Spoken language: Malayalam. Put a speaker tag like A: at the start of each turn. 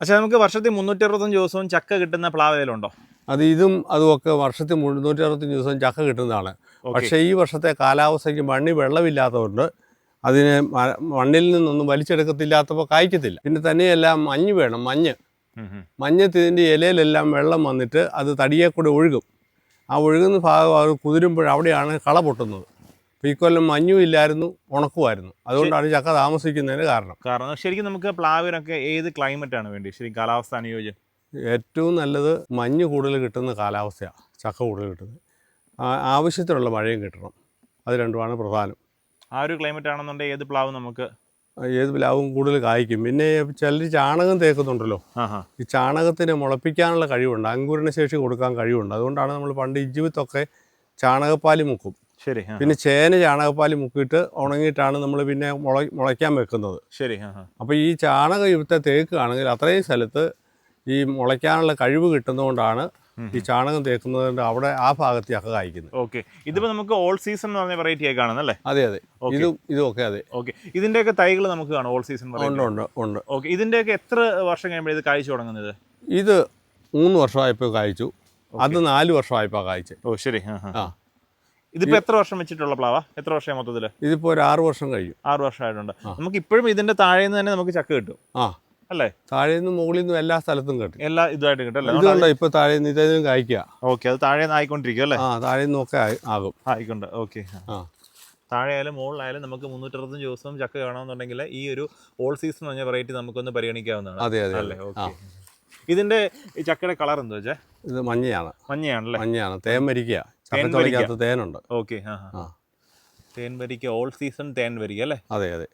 A: പക്ഷെ നമുക്ക് വർഷത്തിൽ മുന്നൂറ്റി അറുപത്തഞ്ച് ദിവസവും ചക്ക കിട്ടുന്ന പ്ലാവേലുണ്ടോ?
B: അത് ഇതും അതുമൊക്കെ വർഷത്തിൽ മുന്നൂറ്റി അറുപത്തഞ്ച് ദിവസം ചക്ക കിട്ടുന്നതാണ്. പക്ഷേ ഈ വർഷത്തെ കാലാവസ്ഥയ്ക്ക് മണ്ണി വെള്ളമില്ലാത്തതുകൊണ്ട് അതിനെ മണ്ണിൽ നിന്നൊന്നും വലിച്ചെടുക്കത്തില്ലാത്തപ്പോൾ കായ്ക്കത്തില്ല. പിന്നെ തന്നെയല്ല മഞ്ഞ് വേണം മഞ്ഞ്. മഞ്ഞത്തിന്റെ ഇലയിലെല്ലാം വെള്ളം വന്നിട്ട് അത് തടിയെ കൂടെ ഒഴുകും. ആ ഒഴുകുന്ന ഭാഗം അത് കുതിരുമ്പോൾ അവിടെയാണ് കള പൊട്ടുന്നത്. ഈ കൊല്ലം മഞ്ഞും ഇല്ലായിരുന്നു ഉണക്കുമായിരുന്നു. അതുകൊണ്ടാണ് ചക്ക താമസിക്കുന്നതിന് കാരണം.
A: കാരണം ശരിക്കും നമുക്ക് പ്ലാവിനൊക്കെ ഏത് ക്ലൈമറ്റ് ആണ് വേണ്ടി ശരി കാലാവസ്ഥ അനുയോജ്യം.
B: ഏറ്റവും നല്ലത് മഞ്ഞ് കൂടുതൽ കിട്ടുന്ന കാലാവസ്ഥയാണ് ചക്ക കൂടുതൽ കിട്ടുന്നത്. ആവശ്യത്തിനുള്ള മഴയും കിട്ടണം. അത് രണ്ടുമാണ് പ്രധാനം.
A: ആ ഒരു ക്ലൈമറ്റ് ആണെന്നുണ്ടെങ്കിൽ ഏത് പ്ലാവും നമുക്ക്?
B: ഏത് പ്ലാവും കൂടുതൽ കായ്ക്കും. പിന്നെ ചിലർ ചാണകം തേക്കുന്നുണ്ടല്ലോ. ഈ ചാണകത്തിന് മുളപ്പിക്കാനുള്ള കഴിവുണ്ട്. അങ്കുരണ ശേഷി കൊടുക്കാൻ കഴിവുണ്ട്. അതുകൊണ്ടാണ് നമ്മൾ പണ്ട് ഇജ്ജുവിത്തൊക്കെ ചാണകപ്പാലി മുക്കും.
A: ശരി
B: പിന്നെ ചേന ചാണകപ്പാൽ മുക്കിയിട്ട് ഉണങ്ങിയിട്ടാണ് നമ്മൾ പിന്നെ മുള മുളയ്ക്കാൻ വെക്കുന്നത്.
A: ശരി അപ്പൊ ഈ
B: അപ്പോൾ ഈ ചാണകയുക്ത തേക്കുകയാണെങ്കിൽ അത്രയും സ്ഥലത്ത് ഈ മുളയ്ക്കാനുള്ള കഴിവ് കിട്ടുന്നതുകൊണ്ടാണ് ഈ ചാണകം തേക്കുന്നതുകൊണ്ട് അവിടെ ആ ഭാഗത്തേക്ക് കായ്ക്കുന്നത്.
A: ഓക്കെ. ഇതിപ്പോ നമുക്ക് ഓൾ സീസൺ എന്ന് പറഞ്ഞ വെറൈറ്റി ആയി കാണുന്നല്ലേ
B: അതെ അതെ.
A: ഇത്
B: ഇതും ഇതുമൊക്കെ അതെ.
A: ഓക്കെ. ഇതിന്റെയൊക്കെ തൈകൾ നമുക്ക് കാണാം ഓൾ സീസൺ
B: ഉണ്ട് ഉണ്ട് ഉണ്ട്.
A: ഓക്കെ. ഇതിന്റെയൊക്കെ എത്ര വർഷം കഴിയുമ്പോൾ ഇത് കാഴ്ച തുടങ്ങുന്നത്?
B: ഇത് മൂന്ന് വർഷമായപ്പോൾ കായ്ച്ചു. അത് നാല് വർഷമായപ്പോൾ കായ്ച്ചു.
A: ഓ ശരി. ആ. ഇതിപ്പോ എത്ര വർഷം വെച്ചിട്ടുള്ള പ്ലാവാ? എത്ര വർഷം മൊത്തത്തിൽ?
B: ഇതിപ്പോ ഒരു ആറ് വർഷം കഴിയും
A: ആറ് വർഷമായിട്ടുണ്ട്. നമുക്ക് ഇപ്പോഴും ഇതിന്റെ താഴെ നിന്ന് തന്നെ നമുക്ക് ചക്ക കിട്ടും.
B: ആ.
A: അല്ലേ?
B: താഴെ നിന്നും മുകളിൽ നിന്നും എല്ലാ സ്ഥലത്തും കിട്ടും.
A: എല്ലാ ഇതുമായിട്ട് കിട്ടും
B: ഇതുകൊണ്ട് ഇപ്പോൾ താഴെ നിന്ന് ഇതും കായ്ക്കുക
A: ഓക്കെ അത് താഴെ നിന്ന് ആയിക്കൊണ്ടിരിക്കും അല്ലേ?
B: ആ താഴെ നിന്നൊക്കെ ആയി- ആകും.
A: ആയിക്കൊണ്ട് ഓക്കെ.
B: ആ.
A: താഴെ ആയാലും മുകളിലായാലും നമുക്ക് മുന്നൂറ്ററുപത്തഞ്ച് ദിവസവും ചക്ക കാണണമെന്നുണ്ടെങ്കിൽ ഈ ഒരു ഓൾ സീസൺ പറഞ്ഞ വെറൈറ്റി നമുക്കൊന്ന് പരിഗണിക്കാവുന്നതാണ്.
B: അതെ അതെ
A: അല്ലേ? ഓക്കെ. ഇതിന്റെ ചക്കയുടെ കളർ എന്താ വെച്ചാൽ
B: ഇത് മഞ്ഞയാണ്.
A: മഞ്ഞയാണല്ലേ?
B: മഞ്ഞയാണ്. തേൻ മരിക്കുക
A: തേൻ
B: ചക്കച്ചുളയ്ക്കകത്ത് തേനുണ്ട്.
A: ഓക്കെ
B: ആ.
A: തേൻ വരിക്ക ഓൾ സീസൺ തേൻ വരിക അല്ലേ?
B: അതെ അതെ.